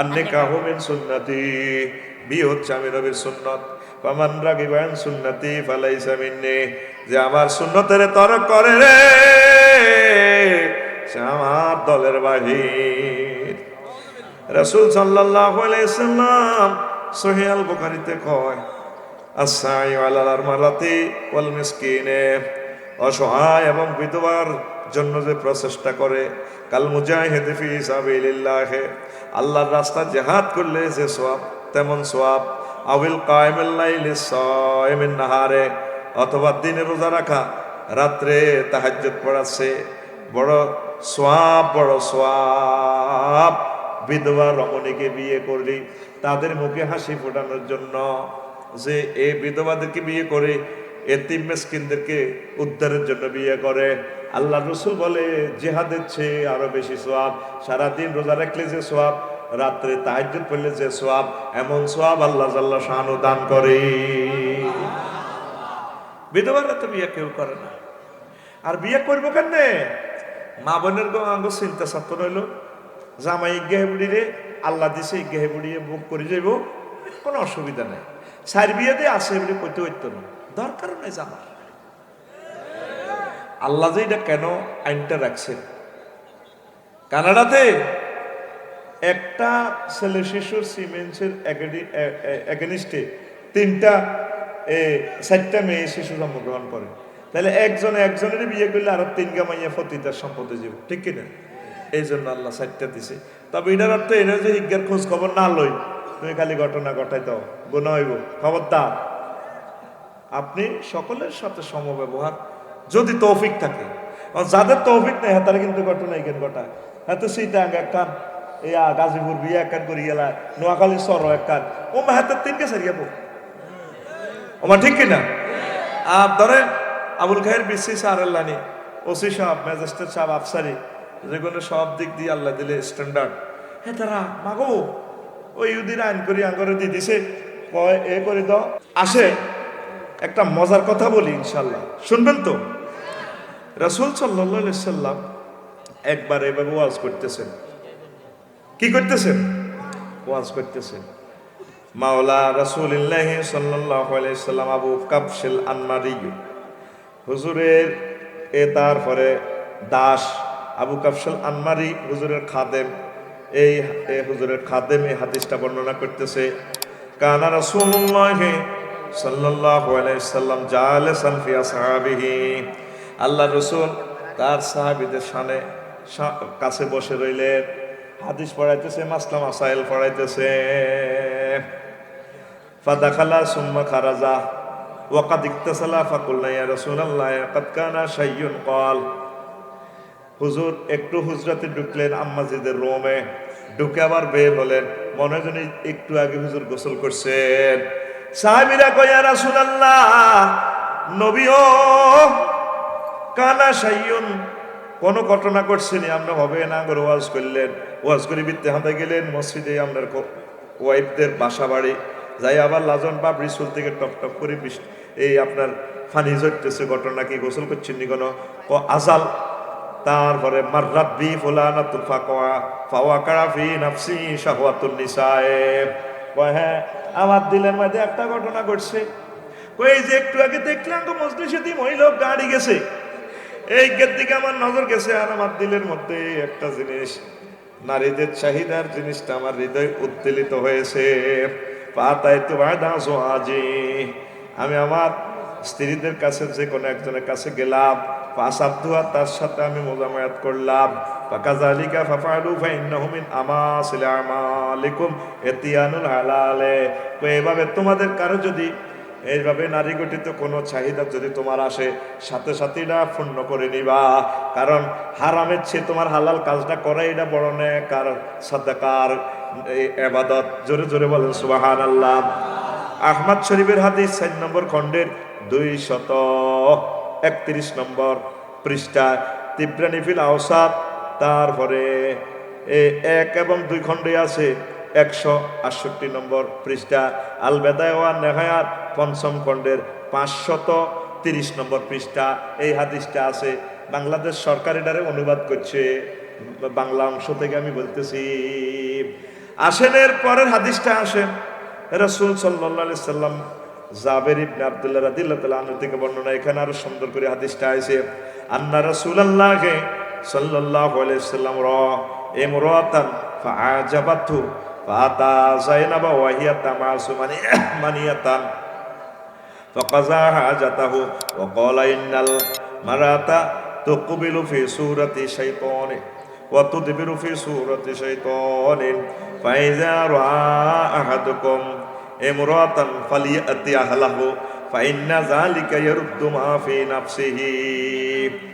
আন্নে কাহমিন সুন্নতি বিয়ে হচ্ছে আমি নবীর সুন্নত। পামান রাগিবান সুন্নতি, ফালাইসা মিন্নি। যে আমার সুন্নতের তরক করে রে, সে আমার দলের বাহির। রাসূল সাল্লাল্লাহু আলাইহি সাল্লাম সহিহ আল বুখারীতে কয় আসাই আলাল আরমালাতি ওয়াল মিসকিনে। অসহায় এবং বিধবার জন্য যে প্রচেষ্টা করে কাল মুজাহিদ ফি সাবিলিল্লাহ, আল্লাহর রাস্তা জেহাদ করলে যে সোয়াব তেমন সোয়াব আবিল কায়েমিল লাইলি সায়মিন নাহারে, অথবা দিনে রোজা রাখা, রাত্রে তাহাজ্জুদ পড়াচ্ছে, বড় সোয়াব বড় সোয়াব বিধবা রমণীকে বিয়ে করলি, তাদের মুখে হাসি ফোটানোর জন্য যে এই বিধবাদেরকে বিয়ে করে এতিম মেসকিনদেরকে উদ্ধারের জন্য বিয়ে করে। আল্লাহ রসুল বলে, জেহাদের চেয়ে আরও বেশি সোয়াব, সারাদিন রোজা রাখলে যে সোয়াব, রাত্রে তাহাজ্জুদ পড়লে যে সোয়াব, এমন সোয়াব আল্লাহ জাল্লাহ শাহানু দান করে। বিধবারা তো বিয়ে কেউ করে না। আর বিয়ে করব কেন মা বোনের চিন্তা ছাত্র রইল। জামাই গেহে বুড়ি রে, আল্লাহ দিছে গেহে বুড়িয়ে বুক করে যাইব। কোনো অসুবিধা নেই। সার বিয়ে দিয়ে আসে বলে কইতে হইতো না। দরকার নাই জামার। আল্লাহ যে এটা কেন আইনটা রাখছেন কানাডাতে একটা ছেলে শিশুর সিমেন্সের এগেনিস্টে তিনটা চারটা মেয়ে শিশু জন্মগ্রহণ করে। তাহলে একজনে একজনের বিয়ে করলে আরও তিন গামাইয়া ফতিতার সম্পদে যাব ঠিক কিনা? এই জন্য আল্লাহ চারটা দিছে। তবে এটার অর্থ এটা যে হিজ্ঞার খোঁজ খবর না লই তুমি খালি ঘটনা ঘটাই দাও গুণ হইব। খবরদার। আপনি সকলের সাথে সমব্যবহার যদি তৌফিক থাকে। যাদের তৌফিক নেই তারা কিন্তু ঘটনা এখানে ঘটায় হ্যাঁ তো সেইটা একখান এই আ, গাজীপুর বিয়ে একখান করি গেলা নোয়াখালী সর একখান ও মা হাতের তিনকে সারিয়ে যাব ওমা ঠিক কিনা আর ধরেন আবুল খায়ের বিসি সার আল্লানি ওসি সাহেব ম্যাজিস্ট্রেট সাহেব আফসারি যেগুলো সব দিক দিয়ে আল্লাহ দিলে স্ট্যান্ডার্ড হ্যাঁ তারা মাগো ওই ইউদির আইন করি আঙ্গরে দিয়ে দিছে কয় এ করে দাও। আসে একটা মজার কথা বলি ইনশাল্লাহ শুনবেন তো? রাসূল আলাইহি সাল্লাম একবার এভাবে ওয়াজ করতেছেন। কি করতেছেন? ওয়াজ করতেছেন। মাওলা রাসূলুল্লাহ সাল্লাম আবু কাবশিল আনমারি। হুজুরের এ তারপরে দাস আবু কাবশিল আনমারি, হুজুরের খাদেম। এই হুজুরের খাদেম এই হাদিসটা বর্ণনা করতেছে, কানা রাসূলুল্লাহ সাল্লাল্লাহু আলাইহি সাল্লাম জালিসান ফি আসহাবিহি। আল্লাহ রসুল তার সাহাবীদের সামনে কাছে বসে রইলেন। হাদিস পড়াইতেছে মাসলাম আসাইল পড়াইতেছে। ফাদাখালা সুম্মা খারাজা, ওয়াকাদ ইকতাসালা, ফাকুলনা ইয়া রাসূলুল্লাহ কাদ কানা শাইয়ুন ক্বাল। হুজুর একটু হুজরাতে ঢুকলেন আম্মাজিদের রোমে। ঢুকে আবার বের হলেন। মনে জন্য একটু আগে হুজুর গোসল করছেন। সাহাবীরা কয়া রাসূলুল্লাহ নবীও কানা শাইয়ুন কোন ঘটনা করছেনি আমরা হবে না করে ওয়াজ করলেন, ওয়াজ করে বিত্তে হাতে গেলেন, মসজিদে আপনার ওয়াইফদের বাসা বাড়ি যাই আবার লাজন বাপ রিসুল থেকে টপ টপ করে এই আপনার ফানি ঝরতেছে ঘটনা কি গোসল করছেন নি কোনো? ক, আজাল, তারপরে মাররাত বি ফুলানা তুফা কোয়া ফাওয়া কারাফি নাফসি শাহওয়াতুন নিসায়ে? হ্যাঁ আমার দিলের মধ্যে একটা ঘটনা ঘটছে। কই যে একটু আগে দেখলাম তো মজলিসে দিয়ে মহিলা গাড়ি গেছে। এই গের দিকে আমার নজর গেছে আর আমার দিলের মধ্যে একটা জিনিস। নারীদের চাহিদার জিনিসটা আমার হৃদয় উত্তেলিত হয়েছে। পাতায় তো বাদাসো আজি আমি আমার স্ত্রীদের কাছে যে কোনো একজনের কাছে গেলাম। পাশাবধুয়া তার সাথে আমি মোজামায়াত করলাম। হালালে। তোমাদের কারও যদি এইভাবে নারী গঠিত কোনো চাহিদা যদি তোমার আসে, সাথে সাথে এটা পূর্ণ করে নিবা। কারণ হারামের চেয়ে তোমার হালাল কাজটা করা এটা বড় নেয় কার সাদাকার এবাদত। জোরে জোরে বলেন সুবাহান আল্লাহ আহমদ শরীফের হাদিস চার নম্বর খণ্ডের দুই শত একত্রিশ নম্বর। পৃষ্ঠা তিব্রানি ফিল আওসাদ, তারপরে এক এবং দুই খণ্ডে আছে একশো আটষট্টি নম্বর পৃষ্ঠা। আল বেদায় ওয়ান নেহায়াত পঞ্চম খণ্ডের পাঁচশত তিরিশ নম্বর পৃষ্ঠা। এই হাদিসটা আছে, বাংলাদেশ সরকার এটারে অনুবাদ করছে, বাংলা অংশ থেকে আমি বলতেছি। আসেনের পরের হাদিসটা আসেন, রসুল সাল্লাহ সাল্লাম জাবের ইবনে আব্দুল্লাহ রাদিল্লাহ তাআলা আনহু থেকে বর্ণনা এখানে আরো সুন্দর করে হাদিসটা আছে আন্না রাসূলুল্লাহকে সাল্লাল্লাহু আলাইহি সাল্লাম র ইমরাতান ফাআজাবাতহু ফাতা যায়নাব ওয়া হিয়া তামাসু মানি মানিয়াতান فقضى حاجته وقال إن المرأة تقبل في سورة شيطان وتدبر في سورة شيطان فإذا رأى أحدكم اے مراتن فلیعتی اہلہو فَإِنَّ ذَلِكَ يَرُدُّ مَا فِي نَفْسِهِ.